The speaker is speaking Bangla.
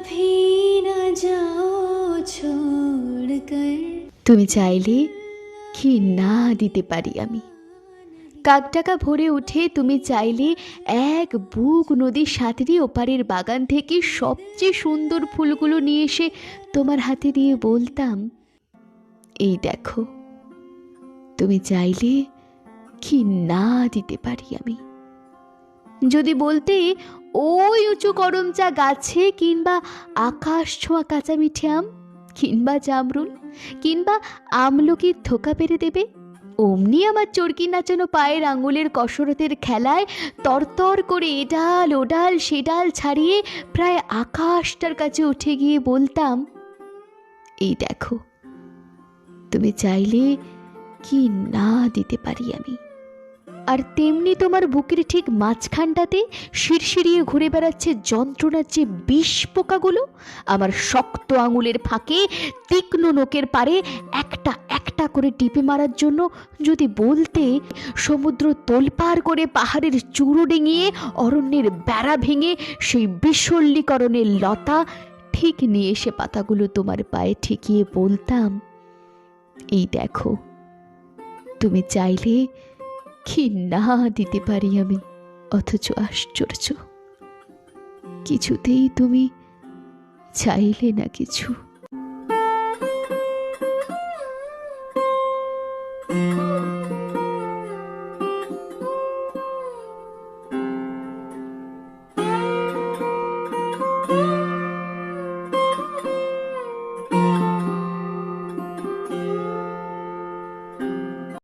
कभी न जाओ छोड़ कर তুমি চাইলে কি না দিতে পারি আমি কাকটাকা ভরে উঠে তুমি চাইলে এক বুক নদীর সাথে দিয়ে ওপারের বাগান থেকে সবচেয়ে সুন্দর ফুলগুলো নিয়ে এসে তোমার হাতে দিয়ে বলতাম এই দেখো তুমি চাইলে কি না দিতে পারি আমি যদি বলতে ওই উঁচু করমচা গাছে কিংবা আকাশ ছোঁয়া কাঁচা মিঠে আম, কিংবা জামরুল, কিংবা আমলকির থোকা পেরে দেবে। অমনি আমার চরকি নাচানো পায়ের আঙুলের কসরতের খেলায় তরতর করে এডাল ওডাল সেডাল ছাড়িয়ে প্রায় আকাশটার কাছে উঠে গিয়ে বলতাম, এই দেখো, তুমি চাইলে কি না দিতে পারি আমি? আর তেমনি তোমার বুকের ঠিক মাঝখানটাতে শিরশিরিয়ে ঘুরে বেড়াচ্ছে যন্ত্রণার যে বিষ পোকাগুলো, আমার শক্ত আঙুলের ফাঁকে তীক্ষ্ণ নোকের পারে একটা একটা করে টিপে মারার জন্য যদি বলতে সমুদ্র তোলপার করে পাহাড়ের চূড়ো ডিঙিয়ে অরণ্যের বেড়া ভেঙে সেই বিশল্যীকরণের লতা ঠিক নিয়ে এসে পাতাগুলো তোমার পায়ে ঠেকিয়ে বলতাম, এই দেখো, তুমি চাইলে কি না দিতে পারি আমি অথচ আশ্চর্য। কিছুতেই তুমি চাইলে না কিছু।